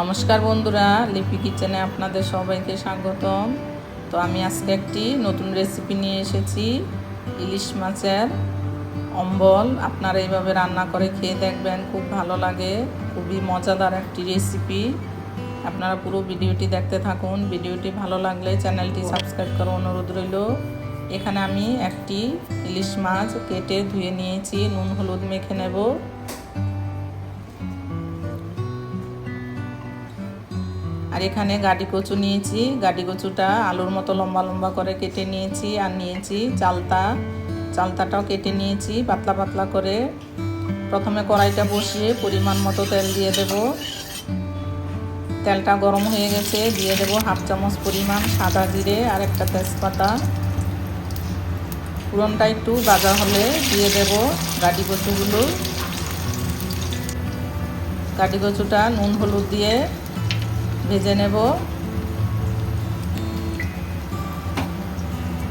নমস্কার বন্ধুরা, লিপি কিচেনে আপনাদের সবাইকে স্বাগতম। তো আমি আজকে একটি নতুন রেসিপি নিয়ে এসেছি, ইলিশ মাছের অম্বল। আপনারা এইভাবে রান্না করে খেয়ে দেখবেন, খুব ভালো লাগে, খুবই মজাদার একটি রেসিপি আপনারা পুরো ভিডিওটি দেখতে থাকুন, ভিডিওটি ভালো লাগলে চ্যানেলটি সাবস্ক্রাইব করার অনুরোধ রইল। এখানে আমি একটি ইলিশ মাছ কেটে ধুয়ে নিয়েছি, নুন, হলুদ মেখে নেব। আর এখানে গাডি কচু নিয়েছি। গাডি কচুটা আলুর মতো লম্বা লম্বা করে কেটে নিয়েছি আর নিয়েছি চালতা। চালতাটাও কেটে নিয়েছি পাতলা পাতলা করে। প্রথমে কড়াইটা বসিয়ে পরিমাণ মতো তেল দিয়ে দেব। তেলটা গরম হয়ে গেছে, দিয়ে দেব হাফ চামচ পরিমাণ সাদা জিরে আর একটা তেজপাতা। পুরনটা একটু ভাজা হলে দিয়ে দেব গাডি কচুগুলো। গাডি কচুটা নুন হলুদ দিয়ে ভেজে নেব।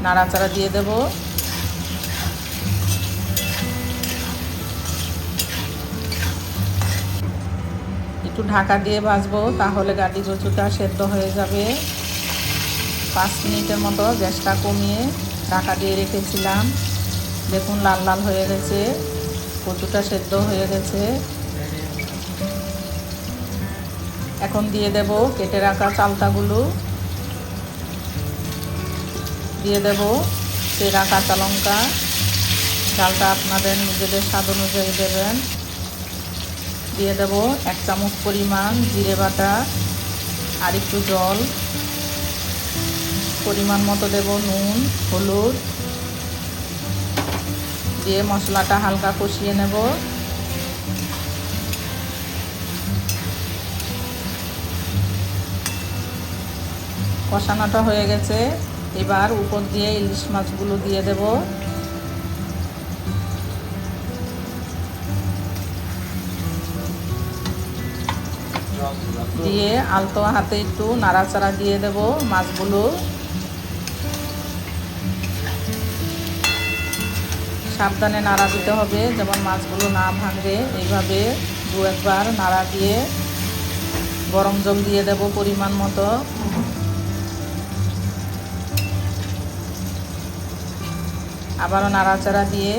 নাড়াচাড়া দিয়ে দেব। একটু ঢাকা দিয়ে ভাজবো, তাহলে গাডি কচুটা সেদ্ধ হয়ে যাবে। পাঁচ মিনিটের মতো গ্যাসটা কমিয়ে ঢাকা দিয়ে রেখেছিলাম। দেখুন লাল লাল হয়ে গেছে, কচুটা সেদ্ধ হয়ে গেছে। এখন দিয়ে দেব কেটে রাখা চালতাগুলো। দিয়ে দেব চেরা কাঁচা লঙ্কা। চালটা আপনাদের নিজেদের স্বাদ অনুযায়ী দেবেন। দিয়ে দেব এক চামচ পরিমাণ জিরে বাটা আর একটু জল। পরিমাণ মতো দেব নুন, হলুদ। দিয়ে মশলাটা হালকা কষিয়ে নেব। কষানোটা হয়ে গেছে। এবার উপর দিয়ে ইলিশ মাছগুলো দিয়ে দেব। দিয়ে আলতো হাতে একটু নাড়াচাড়া দিয়ে দেব মাছগুলো। সাবধানে নাড়া দিতে হবে যেমন মাছগুলো না ভাঙবে এইভাবে দু একবার নাড়া দিয়ে গরম জল দিয়ে দেব পরিমাণ মতো। আবারও নাড়াচাড়া দিয়ে,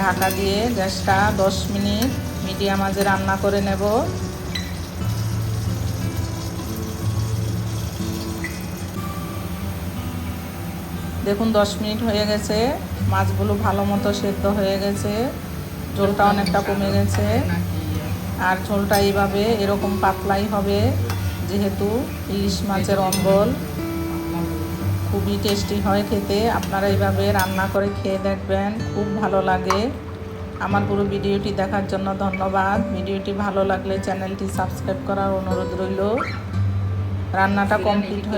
ঢাকা দিয়ে গ্যাসটা দশ মিনিট মিডিয়াম আজে রান্না করে নেব। দেখুন, দশ মিনিট হয়ে গেছে। মাছগুলো ভালো মতো সেদ্ধ হয়ে গেছে। ঝোলটা অনেকটা কমে গেছে। আর ঝোলটা এইভাবে এরকম পাতলাই হবে, যেহেতু ইলিশ মাছের অম্বল। খুবই টেস্টি হয় খেতে। আপনারা এইভাবে রান্না করে খেয়ে দেখবেন খুব ভালো লাগে। আমার পুরো ভিডিওটি দেখার জন্য ধন্যবাদ। ভিডিওটি ভালো লাগলে চ্যানেলটি সাবস্ক্রাইব করার অনুরোধ রইল। রান্নাটা কমপ্লিট হয়ে